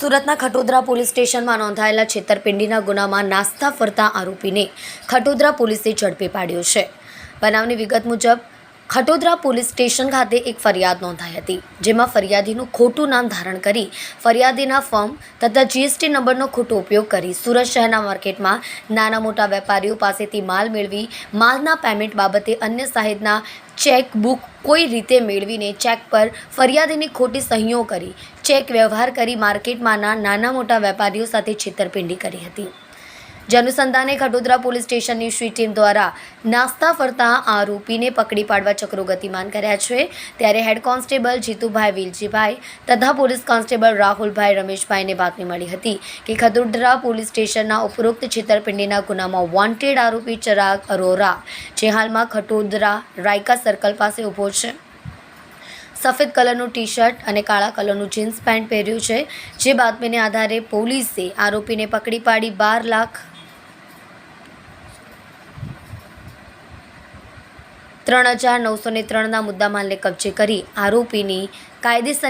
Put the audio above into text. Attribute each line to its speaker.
Speaker 1: સુરતના ખટોદરા પોલીસ સ્ટેશનમાં નોંધાયેલા છેતરપિંડીના ગુનામાં નાસ્તા ફરતા આરોપીને ખટોદરા પોલીસે ઝડપી પાડ્યો છે. બનાવની વિગત મુજબ ખટોદરા પોલીસ સ્ટેશન ખાતે એક ફરિયાદ નોંધાઈ હતી, જેમાં ફરિયાદીનું ખોટું નામ ધારણ કરી ફરિયાદીના ફોર્મ તથા જીએસટી નંબરનો ખોટો ઉપયોગ કરી સુરત શહેરના માર્કેટમાં નાના મોટા વેપારીઓ પાસેથી માલ મેળવી, માલના પેમેન્ટ બાબતે અન્ય સાહેબના ચેક બુક કોઈ રીતે મેળવીને ચેક પર ફરિયાદીની ખોટી સહીઓ કરી ચેક વ્યવહાર કરી માર્કેટમાંના નાના મોટા વેપારીઓ સાથે છેતરપિંડી કરી હતી. જે અનુસંધાને ખડોદરા પોલીસ સ્ટેશનની શ્રી ટીમ દ્વારા નાસ્તા ફરતા આરોપીને પકડી પાડવા ચક્રો ગતિમાન કર્યા છે. ત્યારે હેડ કોન્સ્ટેબલ જીતુભાઈ વિલજીભાઈ તથા પોલીસ કોન્સ્ટેબલ રાહુલભાઈ રમેશભાઈને બાતમી મળી હતી કે ખડોદરા પોલીસ સ્ટેશનના ઉપરોક્ત છેતરપિંડીના ગુનામાં વોન્ટેડ આરોપી ચરાગ અરોરા, જે હાલમાં ખટોદરા રાયકા સર્કલ પાસે ઊભો છે. સફેદ કલરનું ટી શર્ટ અને કાળા કલરનું જીન્સ પેન્ટ પહેર્યું છે, જે બાતમીને આધારે પોલીસે આરોપીને પકડી પાડી બાર લાખ ત્રણ હજાર નવસો ત્રણના મુદ્દામાલને કબજે કરી આરોપીની કાયદેસર